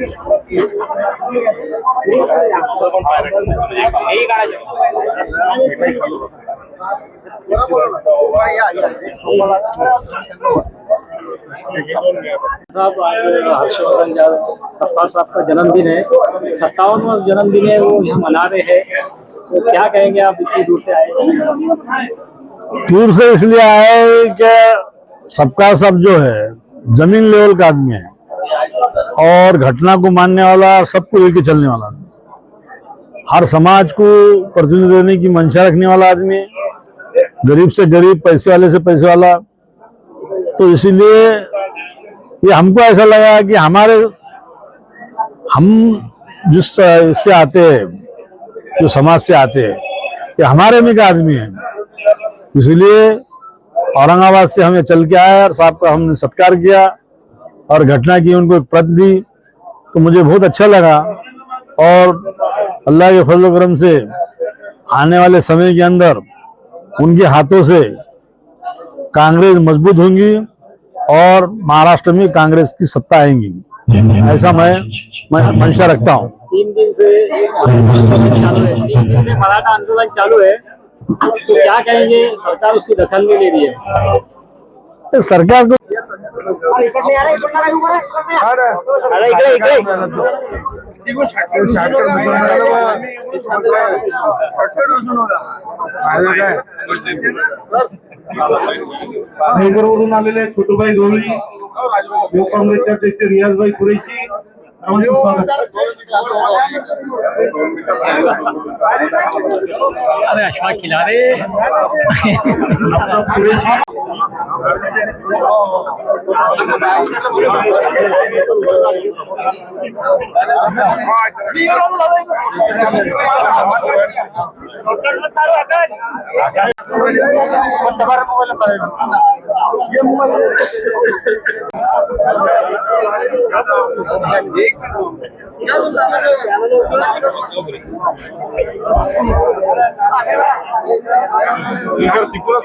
साहब हर्षवर्धन जादव सत्तार साहब का जन्मदिन है। सत्तावनवा जन्मदिन है, वो यहाँ मना रहे हैं। तो क्या कहेंगे आप इतनी दूर से आए? दूर से इसलिए आए कि सबका सब जो है, ज़मीन लेवल का आदमी है। और घटना को मानने वाला, सबको लेके चलने वाला हर समाज को प्रतिनिधि देने की मंशा रखने वाला आदमी गरीब से गरीब, पैसे वाले से पैसे वाला। तो इसीलिए ये हमको ऐसा लगा कि हमारे, हम जिस इससे आते हैं, जो समाज से आते हैं, ये हमारे में का आदमी है। इसलिए औरंगाबाद से हमें चल के आया और साहब का हमने सत्कार किया। और घटना की उनको एक प्रत दी तो मुझे बहुत अच्छा लगा। और अल्लाह के फजल करम से आने वाले समय के अंदर उनके हाथों से कांग्रेस मज़बूत होंगी और महाराष्ट्र में कांग्रेस की सत्ता आएँगी। ऐसा मैं मैं मंशा रखता हूँ। मराठा आंदोलन चालू है। तो क्या कहेंगे? सरकार उसकी दखल नहीं ले रही है। सरकार वरून आलेले छोटूभाई गवळी युवक काँग्रेसचे अध्यक्ष रियाजभाई कुरेशी सर्वांचं स्वागत अरे अश्वा खिला रे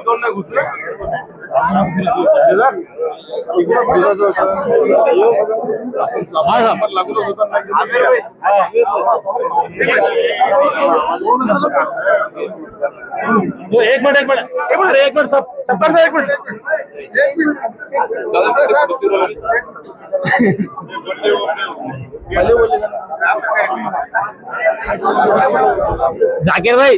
तो एक मिनट एक मिनट एक मिनट एक मिनट सब सबका सर एक मिनट जाकिर भाई.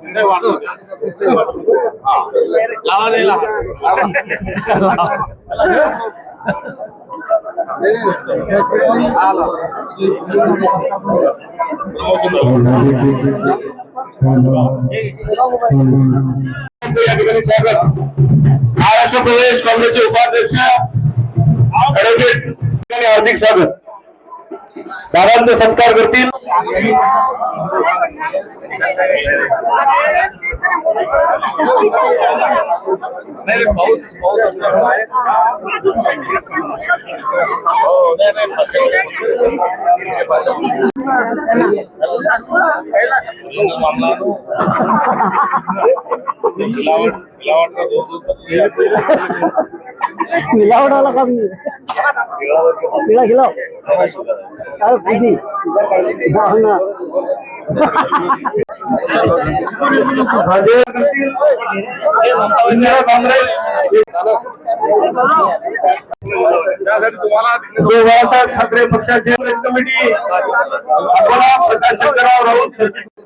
या ठिकाणी स्वागत महाराष्ट्र प्रदेश काँग्रेसचे उपाध्यक्ष ऍडव्होकेट हार्दिक स्वागत दादांचा सत्कार करतील. हो, मिलावट का खिला खिलाओ अरे दीदी हाँ ना इंदिरा काँग्रेस त्यासाठी तुम्हाला बाळासाहेब ठाकरे पक्षाचे कमिटी अकोला प्रकाश शंकरराव राऊत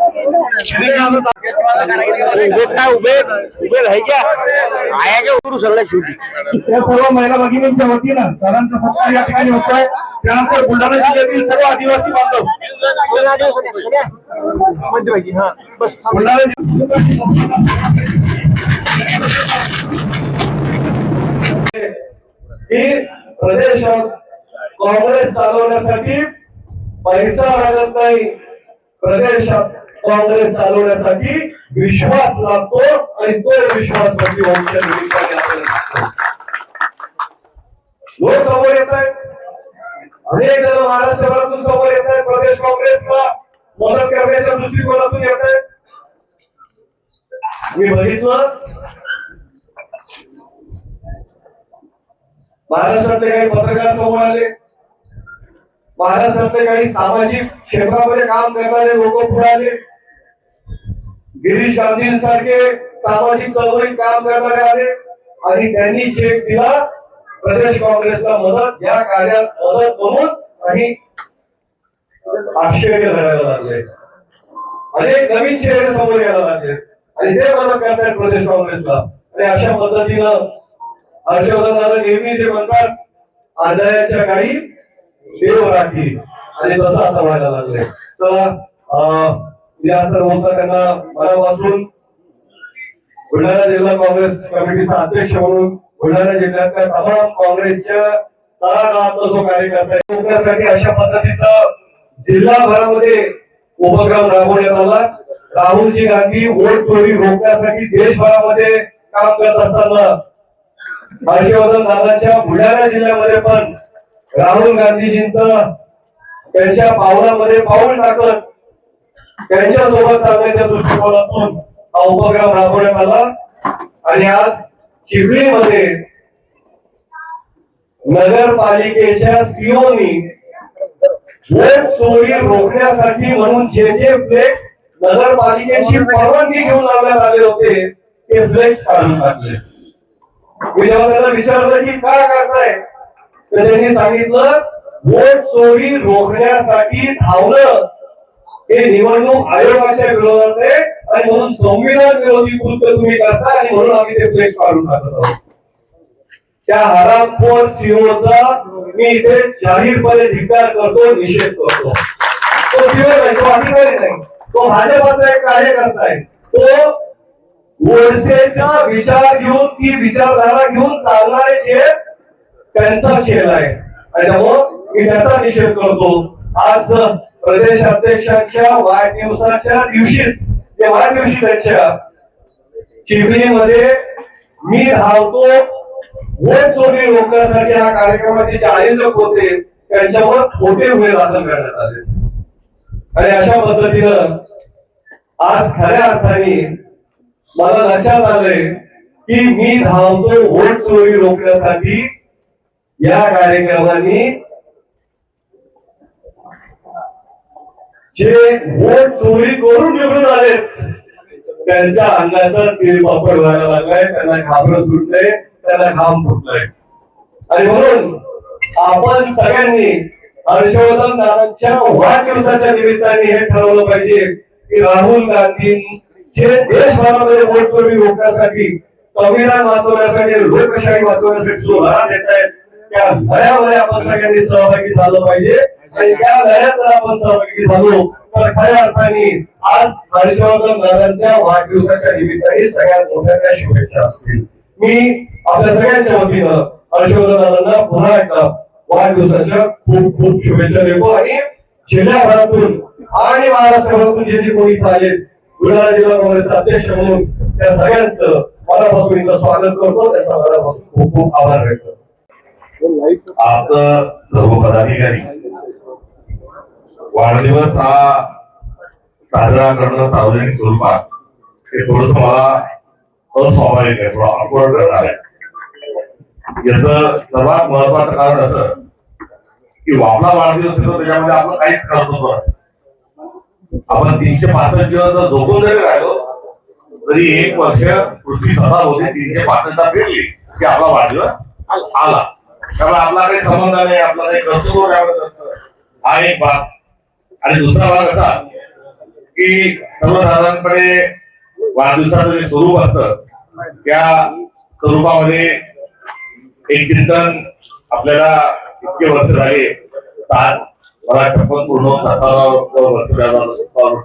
वकील अध्यक्ष. या सर्व महिला भगिनींच्या वतीनं सरांचा सत्कार या ठिकाणी होतोय. त्यानंतर बुलढाणा जिल्ह्यातील सर्व आदिवासी बांधव. बुलढाणा ही प्रदेशात काँग्रेस चालवण्यासाठी पैसा लागत नाही. प्रदेशात काँग्रेस चालवण्यासाठी विश्वास लागतो आणि तो विश्वास म्हणजे वंश निमित्ताने आपल्याला लोक समोर येत आहेत. अनेक जण महाराष्ट्रभरातून समोर येत आहेत. प्रदेश काँग्रेसला मदत करण्याच्या दृष्टिकोनातून येत आहेत. मी बघितलं. महाराष्ट्रातले काही पत्रकार समोर आले. महाराष्ट्रातले काही सामाजिक क्षेत्रामध्ये काम करणारे लोक पुढे आले. गिरीश गांधींसारखे सामाजिक चळवळीत काम करणारे आले आणि त्यांनी चेक दिला प्रदेश काँग्रेसला मदत या कार्यात मदत म्हणून आणि आश्चर्य घडायला लागले. अनेक नवीन चेहरे समोर यायला लागले. आणि ते मदत करतायत प्रदेश काँग्रेसला. आणि अशा पद्धतीनं हर्षवर्धन दादा नेहमी जे म्हणतात आदळ्याच्या काही देव राखी आणि तसं आता व्हायला लागले. तर अं, बोलता त्यांना मनापासून बुलढाणा जिल्हा काँग्रेस कमिटीचा अध्यक्ष म्हणून बुलढाणा जिल्ह्यातल्या तमाम काँग्रेसच्या तळागाळातला जो कार्यकर्ता रोखण्यासाठी अशा पद्धतीचा जिल्हाभरामध्ये उपक्रम राबवण्यात आला. राहुलजी गांधी वोट चोरी रोखण्यासाठी देशभरामध्ये काम करत असताना हर्षवर्धन दादांच्या बुलढाणा जिल्ह्यामध्ये पण राहुल गांधीजींच त्यांच्या पावलामध्ये पाऊल टाकत त्यांच्यासोबत चालण्याच्या दृष्टिकोनातून हा उपक्रम राबवण्यात आला. आणि आज चिखलीमध्ये नगरपालिकेच्या सीओनी वोट चोरी रोखण्यासाठी म्हणून जे जे फ्लेक्स नगरपालिकेची परवानगी घेऊन लावण्यात आले होते ते फ्लेक्स काढून टाकले. मी जेव्हा त्यांना विचारलं की काय करताय तर त्यांनी सांगितलं वोट चोरी रोखण्यासाठी धावणं हे निवडणूक आयोगाच्या विरोधात आहे आणि म्हणून संविधान विरोधी कृत्य तुम्ही करता आणि म्हणून आम्ही ते फ्लेक्स काढून टाकत आहोत. त्या हरामखोर सीओचा मी इथे जाहीरपणे धिक्कार करतो निषेध करतो. तो सीओ तो अधिकारी नाही. तो भाजपाचा एक कार्यकर्ता आहे. तो गोडसेचा विचार घेऊन ती विचारधारा घेऊन चालणारे जे त्यांचा शेल आहे. आणि त्यामुळं मी त्याचा निषेध करतो. आज प्रदेश अध्यक्षांच्या वाढदिवसाच्या दिवशीच ते वाढदिवशी त्यांच्या चिमणीमध्ये मी धावतो वोट चोरी रोखण्यासाठी हा कार्यक्रमाचे जे आयोजक होते त्यांच्यावर खोटे गुन्हे दाखल करण्यात आले. आणि अशा पद्धतीनं आज खऱ्या अर्थाने मला लक्षात आलंय की मी धावतो वोट चोरी रोखण्यासाठी या कार्यक्रमाने जे वोट चोरी करून निवडून आलेत त्यांच्या अंगाचा वापर व्हायला लागलाय त्यांना घाबरं सुटलंय त्यांना घाम फुटलाय. आणि म्हणून आपण सगळ्यांनी हर्षवर्धन दादांच्या वाढदिवसाच्या निमित्ताने हे ठरवलं पाहिजे की राहुल गांधींचे देशभरामध्ये वोट चोरी रोखण्यासाठी संविधान वाचवण्यासाठी लोकशाही वाचवण्यासाठी जो लढा देत आहेत त्या लढ्यामध्ये आपण सगळ्यांनी सहभागी झालं पाहिजे. आणि त्या लढ्यात जर आपण सहभागी झालो तर खऱ्या अर्थाने आज हर्षवर्धन दादांच्या वाढदिवसाच्या निमित्ताने सगळ्यात मोठ्या त्या शुभेच्छा असतील. मी आपल्या सगळ्यांच्या वतीनं हर्षवर्धन दादांना पुन्हा एकदा वाढदिवसाच्या खूप खूप शुभेच्छा देतो. आणि जिल्ह्याभरातून आणि महाराष्ट्रभरातून जे जे कोणी इथं बुलढाणा जिल्हा काँग्रेसचे अध्यक्ष म्हणून त्या सगळ्यांचं मनापासून इथं स्वागत करतो. त्याचा मनापासून खूप खूप आभार व्यक्त करतो. आपलं सर्व पदाधिकारी वाढदिवस हा साजरा करणं सार्वजनिक स्वरूपात हे थोडस मला अस्वाभाविक आहे थोडं अपवर्ड करणार आहे. याच सर्वात महत्वाचं कारण असं की आपला वाढदिवस येतो त्याच्यामध्ये आपलं काहीच करतो आपण तीनशे पासष्ट दिवस जर झोपून जरी राहिलो तरी एक वर्ष पृथ्वी स्वतः होते तीनशे पासष्टला फिरली की आपला वाढदिवस आला. त्यामुळे आपला काही संबंध नाही आपला काही कर्तृत्व त्यामध्ये नसतं. हा एक भाग आणि दुसरा भाग असा की सर्वसाधारणपणे वाढदिवसाचं जे स्वरूप असतं त्या स्वरूपामध्ये एक चिंतन आपल्याला इतके वर्ष झाले सात मला छप्पन पूर्ण वर्ष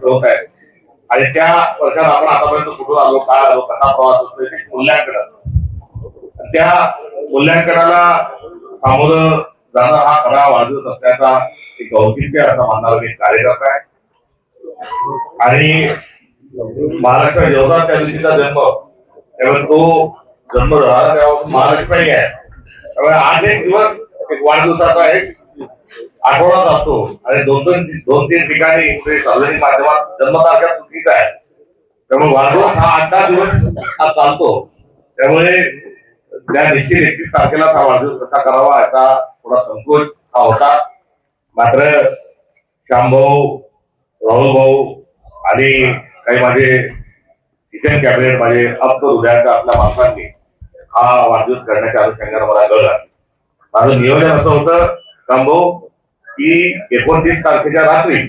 होत आहे आणि त्या वर्षात आपण आतापर्यंत कुठून आलो काय आलो कसा प्रवास असतो मूल्यांकन असतं. त्या मूल्यांकनाला सामोरं जाणं हा खरा वाढदिवस असल्याचा एक औचित्य असा मानणारा मी कार्यकर्ता आहे. आणि महाराष्ट्र जेवढा त्या दिवशीचा जन्म? त्यामुळे तो जन्म झाला तेव्हा महाराष्ट्रही आहे. त्यामुळे आज एक दिवस एक वाढदिवसाचा एक आठवडाच असतो. आणि दोन दोन दोन तीन ठिकाणी सार्वजनिक माध्यमात जन्मतारखा चुकीचा आहे. त्यामुळे वाढदिवस हा आठ दहा दिवस हा चालतो. त्यामुळे त्या निश्चित एकतीस तारखेला हा वाढदिवस कसा करावा याचा थोडा संकोच हा होता. मात्र श्यामभाऊ राहुल भाऊ आणि काही माझे किचन कॅबिनेट माझे अप्त हृदयाच्या आपल्या माणसांनी हा वाढदिवस करण्याच्या अनुषंगाने मला कळलं. माझं नियोजन असं होतं श्यामभाऊ की एकोणतीस तारखेच्या रात्री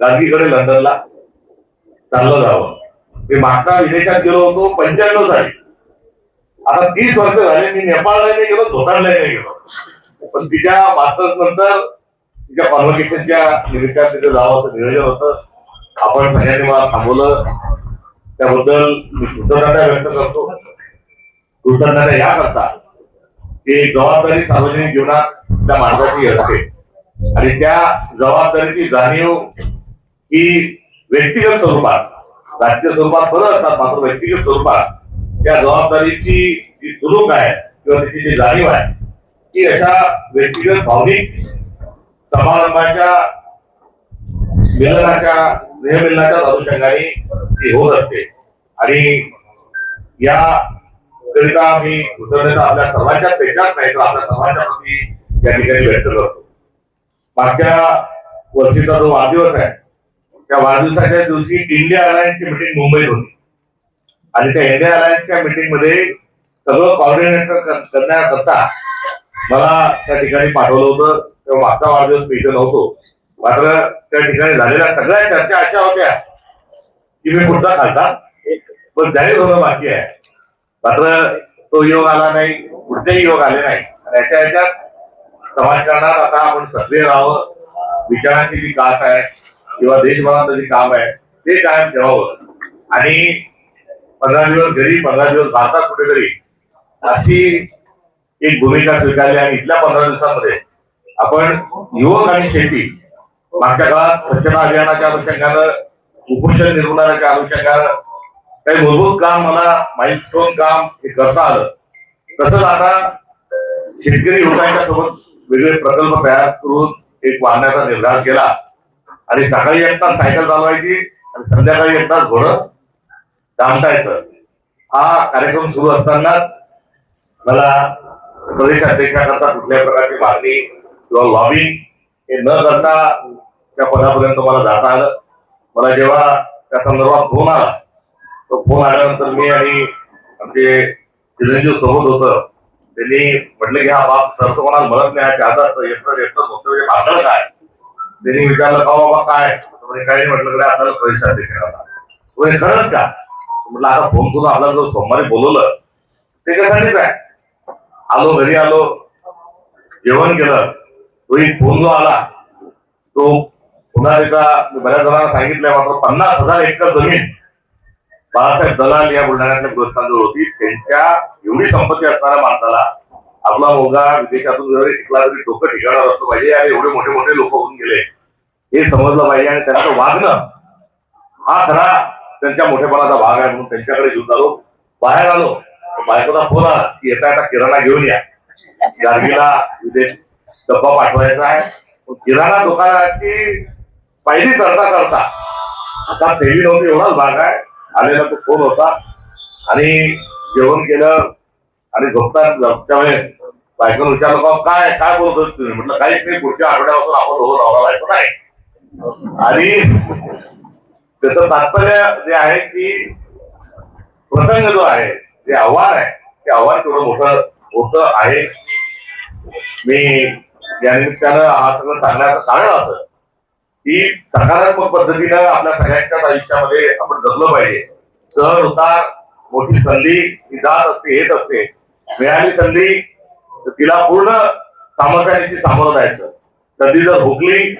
गांधीकडे लंडनला चाललं जावं. मी मागचा विदेशात गेलो होतो पंच्याण्णव साली. आता तीस वर्ष झाले मी नेपाळला नाही गेलो धोतारला नाही गेलो. पण तिच्या मास्टर्स नंतर तिच्या कॉन्व्होकेशनच्या निमित्तात तिथे जावं असं नियोजन होतं. आपण सगळ्यांनी मला थांबवलं. त्याबद्दल मी कृतज्ञता व्यक्त करतो. कृतज्ञता या करता की जबाबदारी सार्वजनिक जीवनात त्या माणसाची असते. आणि त्या जबाबदारीची जाणीव ही व्यक्तिगत स्वरूपात राजकीय स्वरूपात बरं असतात मात्र व्यक्तिगत स्वरूपात त्या जबाबदारीची जी सुरूक आहे किंवा त्याची जी जाणीव आहे ती अशा व्यक्तिगत भावनिक समारंभाच्या मिलनाच्या स्नेहमिलनाच्या अनुषंगाने ती होत असते. आणि या करिता मी कृतज्ञता आपल्या सर्वांच्या पेशात नाही तर आपल्या सर्वांच्या प्रती या ठिकाणी व्यक्त करतो. मागच्या वर्षीचा जो वाढदिवस आहे त्या वाढदिवसाच्या दिवशी इंडिया अलायन्सची मिटिंग मुंबईत होती. आणि त्या इंडिया अलायन्सच्या मिटिंगमध्ये सगळं कॉर्डिनेटर करण्याकरता मला त्या ठिकाणी पाठवलं होतं. तेव्हा मागचा वाढदिवस मी इथे नव्हतो मात्र त्या ठिकाणी झालेल्या सगळ्या चर्चा अशा होत्या की मी पुढचा खासदार पण जाहीर होणं बाकी आहे. मात्र तो योग आला नाही पुढचेही योग आले नाही. आणि याच्या ह्याच्यात समाजकारणात आता आपण सक्रिय राहावं. विचारांची जी कास आहे किंवा देशभरात जे काम आहे ते कायम ठेवावं. आणि पंधरा दिवस घरी पंधरा दिवस भारतात कुठेतरी अशी एक भूमिका स्वीकारली आणि इथल्या पंधरा दिवसामध्ये आपण युवक आणि शेती मागच्या काळात स्वच्छता अभियानाच्या अनुषंगानं कुपोषण निर्मूलनाच्या अनुषंगानं काही मूलभूत काम मला माइलस्टोन काम हे करता आलं. तसंच आता शेतकरी युवकांच्या सोबत वेगळे प्रकल्प तयार करून एक वाढण्याचा निर्धार केला. आणि सकाळी एक तास सायकल चालवायची आणि संध्याकाळी एक तास घोडं दामटायचं हा कार्यक्रम सुरू असताना मला प्रदेश अध्यक्षाकरता कुठल्या प्रकारची मागणी किंवा लॉबिंग हे न करता त्या पदापर्यंत मला जाता आलं. मला जेव्हा त्या संदर्भात फोन आला तो फोन आल्यानंतर मी आणि आमचे चिरंजीव सोबत होतं. त्यांनी म्हटलं की हा बाप सर कोणाला म्हणत नाही हा चाहता असतं येतं होतं म्हणजे भांडण काय? त्यांनी विचारलं का हो बाबा काय? म्हणजे काय काही नाही म्हटलं कडे आपल्याला प्रदेश अध्यक्ष म्हणजे खरंच का? म्हटलं आता फोन करून आपल्याला जो सोमवारी बोलवलं ते कसं आहे. आलो घरी आलो. जेवण केलं. तोही फोन जो आला तो पुन्हा एकदा बऱ्याच जणांना सांगितलंय मात्र पन्नास हजार एकर जमीन बाळासाहेब दलाल या बुलढाण्यातल्या ग्रस्तांजवळ होती. त्यांच्या एवढी संपत्ती असणाऱ्या माणसाला आपला मुलगा विदेशातून जरी शिकला तरी डोकं ठिकाणावर असलं पाहिजे. आणि एवढे मोठे मोठे लोक होऊन गेले. हे समजलं पाहिजे. आणि त्यांचं वागणं हा खरा त्यांच्या मोठेपणाचा भाग आहे म्हणून त्यांच्याकडे घेऊन आलो. बाहेर आलो. बायकोचा फोन आला की येता येता किराणा घेऊन या. गार्गीला डब्बा पाठवायचा आहे. किराणा दुकानाची पहिली करता करता. आता सेवी नव्हती एवढाच भाग आहे. आलेला तो फोन होता. आणि जेवण केलं आणि झोपता झोपच्या वेळेस बायकोनं विचारलं काय काय बोलत तुम्ही? म्हटलं काहीच नाही पुढच्या आठवड्यापासून आपण दोघं नवरा बायको नाही. आणि त्याचं तात्पर्य जे आहे की प्रसंग जो आहे जे आव्हान आहे ते आव्हान तेवढं मोठं होत आहे. मी या निमित्तानं हा सगळं सांगण्याचं कारण असं की सकारात्मक पद्धतीनं आपल्या सगळ्यांच्याच आयुष्यामध्ये आपण जगलं पाहिजे. चढ उतार मोठी संधी ही जात असते येत असते. मिळाली संधी तर तिला पूर्ण सामर्थ्याने सामोरं जायचं. संधी जर भुकली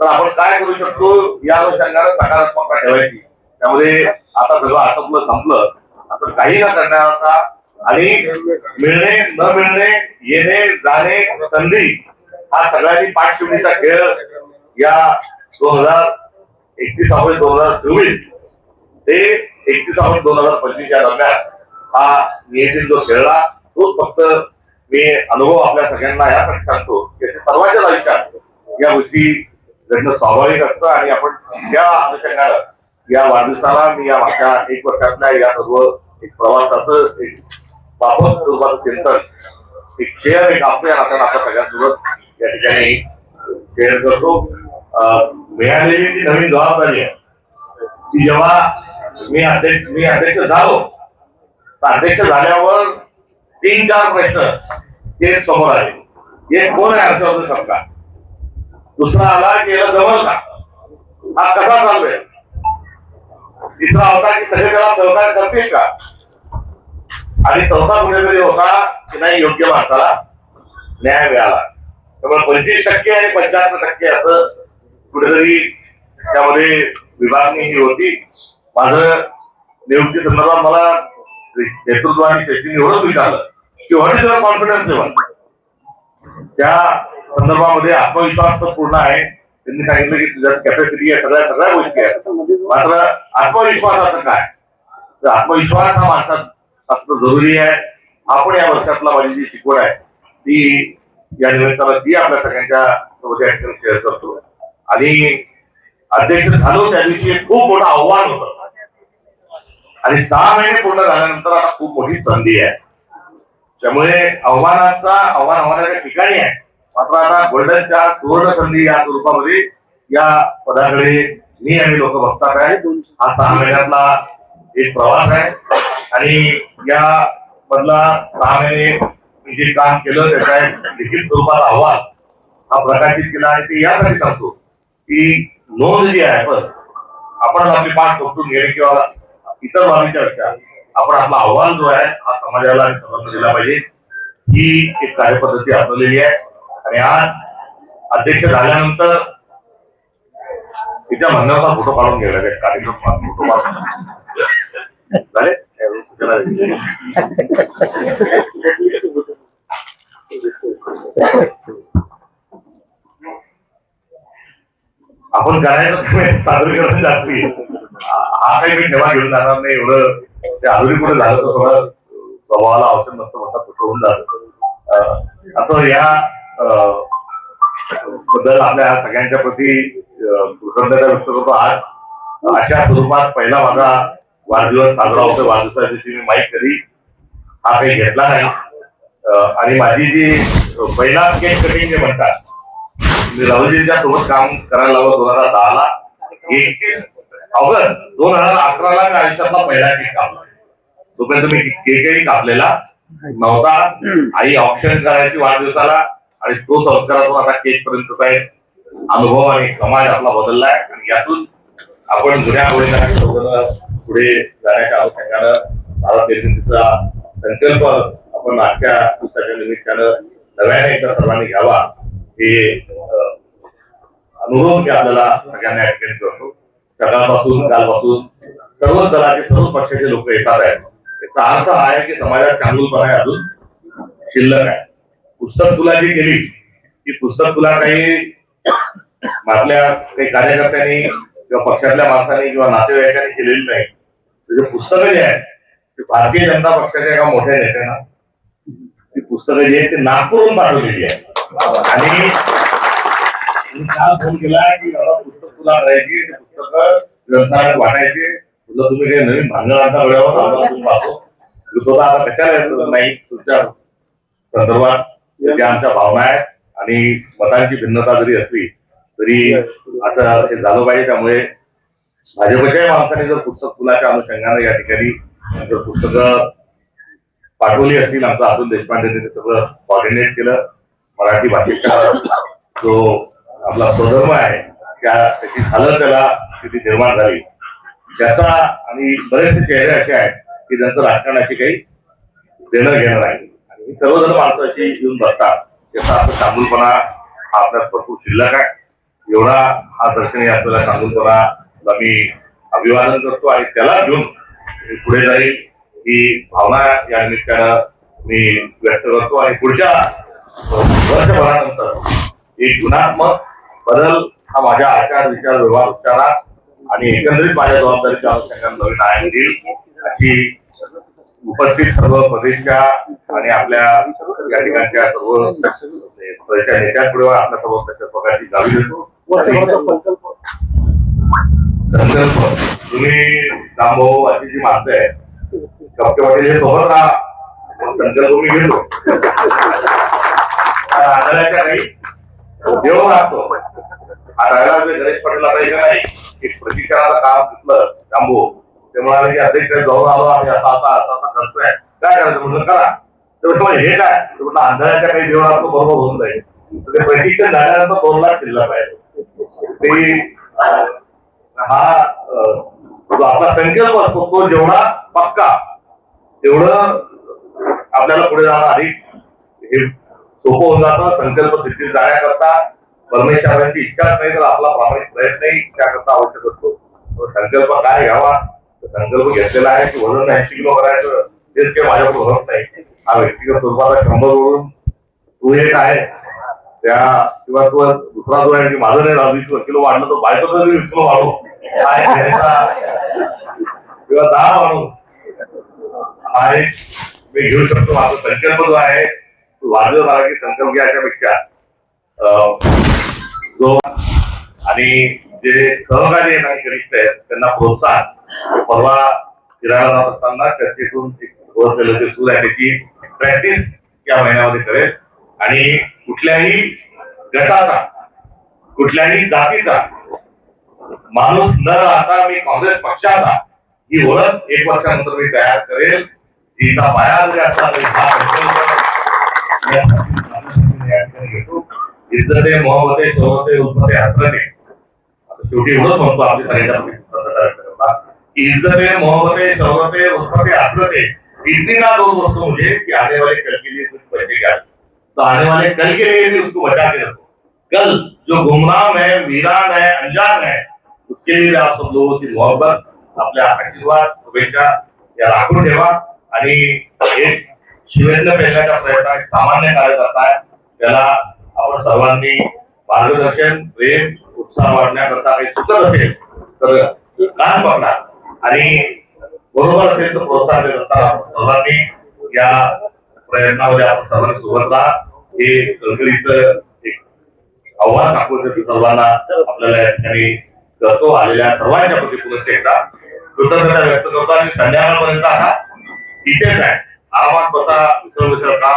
तर आपण काय करू शकतो? या अनुषंगाने सकारात्मकता ठेवायची. त्यामध्ये आता सगळं आटोपलं संपलं. असं काही न करण्याचा आणि मिळणे न मिळणे येणे जाणे संधी हा सगळ्यांनी पाठशिवणीचा खेळ या दोन हजार एकतीस ऑगस्ट दोन हजार चोवीस ते एकतीस ऑगस्ट दोन हजार पंचवीस या दरम्यान हा नियोजित जो खेळला तोच फक्त मी अनुभव आपल्या सगळ्यांना यासाठी सांगतो की सर्वांच्याच आयुष्यात या गोष्टी घडणं स्वाभाविक असतं आणि आपण त्या अनुषंगानं या वाढदिवसाला मी या माझ्या एक वर्षातल्या या सर्व एक प्रवासाचं एक वापस स्वरूपाचं चिंतन एक शेअर एक आपल्या नात्यानं आपल्या सगळ्यांसोबत या ठिकाणी शेअर करतो. अं, मिळालेली ती नवीन जबाबदारी आहे. ती जेव्हा मी अध्यक्ष मी अध्यक्ष झालो तर अध्यक्ष झाल्यावर तीन चार प्रश्न ते समोर आले. एक कोण आहे हर्षवर्धन सरकार दुसरा आला की याला जमल का? हा कसा चालवेल तिसरा होता की सगळे त्याला सहकार्य करतील का? आणि चौथा कुठेतरी होता की नाही योग्य माणसाला न्याय मिळाला. त्यामुळे पंचवीस टक्के आणि पंच्याहत्तर टक्के असं कुठेतरी त्यामध्ये विभागणी ही होती. माझं नियुक्ती संदर्भात मला नेतृत्व आणि शेतीने एवढंच विचारलं की what is your confidence level त्या संदर्भामध्ये आत्मविश्वास तर पूर्ण आहे. त्यांनी सांगितलं की तुझ्यात कॅपॅसिटी आहे सगळ्या सगळ्या गोष्टी आहेत. मात्र आत्मविश्वासाचं काय? तर आत्मविश्वास हा माणसात असणं जरुरी आहे. हा या वर्षातला माझी जी शिकवण आहे ती या निमित्ताला ती आपल्या सगळ्यांच्या सोबत शेअर करतो आणि अध्यक्ष झालो त्या दिवशी एक खूप मोठं आव्हान होतं. आणि सहा महिने पूर्ण झाल्यानंतर आता खूप मोठी संधी आहे. त्यामुळे आव्हानाचा आव्हान आव्हानाच्या ठिकाणी आहे. मात्र आता गोल्डनच्या सुवर्ण संधी या स्वरूपामध्ये या पदाकडे मी आणि लोक बघतात आहे. हा सहा महिन्यातला एक प्रवास आहे. आणि या मधला सहा महिने मी जे काम केलं त्याचा एक लिखित स्वरूपात अहवाल हा प्रकाशित केला आणि ते यासाठी सांगतो की नोंद जी आहे पण आपण आपली पाठ ठोकून घेणे किंवा इतर बाबीच्या असतात आपण आपला अहवाल जो आहे हा समाजाला आणि सर्वांना दिला पाहिजे. ही एक कार्यपद्धती आपलेली आहे. आणि आज अध्यक्ष झाल्यानंतर तिच्या म्हणण्याचा फोटो काढून गेला लागेल. कार्यक्रम फोटो काढून झाले? आपण करायचं सादरीकरण जास्ती. हा हा काही मी ठेवा घेऊन जाणार नाही एवढं ते अजूनही पुढे झालं तर थोडं स्वभावाला औषध नसतं म्हणतात होऊन जात. असं या बद्दल आपल्या सगळ्यांच्या प्रती कृतज्ञता व्यक्त करतो आज. अशा स्वरूपात पहिला माझा वाढदिवस साजरा होतो वाढदिवसाच्या दिवशी मी माहीत कधी हा काही घेतला नाही. आणि माझी जी पहिला केक कटिंग जे म्हणतात मी राहुलजींच्या सोबत काम करायला लागलो दोन हजार दहाला. एकतीस ऑगस्ट दोन हजार अकराला मी आयुष्यातला पहिला केक कापला. तोपर्यंत मी केकही कापलेला नव्हता. आई ऑप्शन करायची वाढदिवसाला आणि तो संस्कारातून आता केक पर्यंतचा एक अनुभव आणि समाज आपला बदललाय. आणि यातून आपण जुन्या आवडीला पुढे जाण्याच्या अनुषंगानं भारत निर्मितीचा संकल्प आपण आजच्या दिवसाच्या निमित्तानं नव्याने एकदा सर्वांनी घ्यावा. हे अनुभव मी आपल्याला सगळ्यांना या ठिकाणी करतो. सकाळपासून कालपासून सर्व दलाचे सर्व पक्षाचे लोक येतात आहेत. याचा अर्थ हा आहे की समाजात चांगलपणा आहे अजून. शिल्लक आहे. पुस्तक तुला जी केली ती पुस्तक तुला काही आपल्या काही कार्यकर्त्यांनी किंवा पक्षातल्या माणसांनी किंवा नातेवाईकांनी केलेली नाही. तुझे पुस्तक जे आहेत ते भारतीय जनता पक्षाच्या एका मोठ्या नेत्यानं ती पुस्तकं जी आहेत ती नागपूरहून पाठवलेली आहे आणि काल फोन केला की पुस्तक तुला करायची ते पुस्तक ग्रंथालयात वाटायचे. तुला तुम्ही काही नवीन भांडण वेळावर आम्हाला तुम्ही पाहतो आता कशाला नाही तुमच्या संदर्भात त्या आमच्या भावना आहेत आणि मतांची भिन्नता जरी असली तरी असं हे झालं पाहिजे. त्यामुळे भाजपच्या माणसाने जर पुस्तक फुलाच्या अनुषंगाने या ठिकाणी जर पुस्तकं पाठवली असतील आमचा अतुल देशपांडेने ते सगळं कॉर्डिनेट केलं. मराठी भाषेचा जो आपला स्वधर्म आहे त्या त्याची झालं त्याला स्थिती निर्माण झाली. त्याचा आणि बरेचसे चेहरे असे आहेत की ज्यांचं राजकारणाशी काही देणं घेणं नाही. सर्वजण माणसं अशी येऊन जातात त्याचा असं चांगुलपणा हा आपल्यात भरपूर शिल्लक आहे. एवढा हा दर्शनी असलेला चांगुलपणा मी अभिवादन करतो आणि त्याला घेऊन मी पुढे जाईल. ही भावना या निमित्तानं मी व्यक्त करतो. आणि पुढच्या वर्षभरानंतर एक गुणात्मक बदल हा माझ्या आचार विचार व्यवहार उपचारात आणि एकंदरीत माझ्या जबाबदारीच्या अनुषंगाने नवीन आयाम देईल अशी उपस्थित सर्व प्रदेशच्या आणि आपल्या या ठिकाणच्या सर्व प्रदेशच्या नेत्यांपुढे आपल्या सर्व त्याच्या प्रकारची जावी देतो. संकल्प. तुम्ही रामभाऊ अशी जी माणसं आहे डॉक्टर पाटील सोबत राहा. संकल्प मी घेतो. आदराच्या काही देव राहतो. आढळला गणेश पाटील आता नाही. एक प्रतिकाराला काम घेतलं रामभाऊ ते म्हणाले की अध्यक्ष जाऊन आलो आम्ही असा असा असा असा करतोय. काय करायचं म्हणलं करा. ते म्हटलं हे काय? तर म्हटलं आंधळ्याच्या काही देव बरोबर होऊन जाईल. तर ते प्रशिक्षण झाल्यानंतर दोन लाख शिल्लक पाहिजे ते हा जो आपला संकल्प असतो तो जेवढा पक्का तेवढं आपल्याला पुढे जाणं अधिक हे सोपं होऊन जातं. संकल्प सिद्धीत जाण्याकरता परमेश्वरांची इच्छाच नाही तर आपला प्रामाणिक प्रयत्नही त्याकरता आवश्यक असतो. संकल्प काय घ्यावा? संकल्प घेतलेला आहे की वजन ऐंशी किलो करायचं तेच काही माझ्याकडून होत नाही. हा व्यक्तिगत स्वरूपाला शंभर वरून तू एक आहे. त्या किंवा तो दुसरा जो आहे की माझं नाही वीस किलो वाढलं तर बायकोचं जरी वीस किलो वाढू किंवा दहा वाढू. हा एक मी घेऊ शकतो. माझा संकल्प जो आहे तो वाढलं मला की संकल्प घ्यायच्यापेक्षा अं, जो आणि जे सहकारी आहे ना कनिष्ठ आहेत त्यांना प्रोत्साहन. परवा फिरायला जात असताना चर्चेतून केलं ते आहे त्याची प्रॅक्टिस या महिन्यामध्ये करेल. आणि कुठल्याही गटाचा कुठल्याही जातीचा माणूस न राहता मी काँग्रेस पक्षाचा ही ओळख एक वर्षानंतर मी तयार करेल. तिचा पाया जरी असला घेतो इतर ते मोहमते या ठिकाणी हसरते. शेवटी एवढंच म्हणतो आपली सगळ्यांच्या की इज्जते मोहब्बते शौहते उत्पत्ते हसरते इतनी ना दोन वर्ष मुझे म्हणजे कि आने वाले कल के लिए कुछ बचेगा तो आने वाले कल के लिए भी उसको बचा के रखो. कल जो गुमराम है वीरान है अनजान है उसके लिए आप सब लोगों की मोहब्बत आपल्या आशीर्वाद शुभेच्छा या राखून ठेवा आणि एक शिवेंद्र पेलण्याचा प्रयत्न एक सामान्य कार्यकर्ता आहे. त्याला आपण सर्वांनी मार्गदर्शन प्रेम उत्साह वाढण्याकरता काही सुचत असेल तर काम करणार आणि बरोबर असेल तर प्रोत्साहन देत असताना सर्वांनी या प्रयत्नामध्ये आपण सर्वांनी सोबत हे कळकळीचं एक आव्हान दाखवण्यासाठी सर्वांना आपल्याला या ठिकाणी करतो आलेल्या सर्वांच्या प्रती पुनश्च एकदा कृतज्ञता व्यक्त करतो आणि संध्याकाळपर्यंत आता इथेच आहे. आरामात बसा विसर विसर का.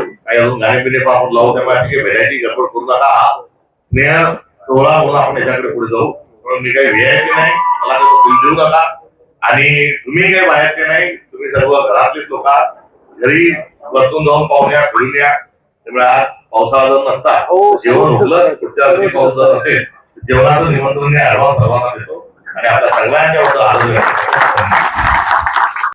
काही अजून गाणे पिणे पण आपण लावू त्या अशी भेटायची गडबड करू नका. हा स्नेह सोहळा म्हणून आपण याच्याकडे पुढे जाऊ. म्हणून मी काही व्हीआयपी नाही. मला बिल देऊ नका. आणि तुम्ही काही बाहेरचे नाही तुम्ही सर्व घरातलेच लोक. घरी बसून जाऊन पाहून या फिरून या. त्यामुळे आज पावसाळा जर नसता जेवण उठलं पुढच्या वर्षी पाऊस असेल जेवणाचं निमंत्रण मी ऍडव्हान्स सर्वांना देतो. आणि आपल्या सगळ्यांच्या आरोग्य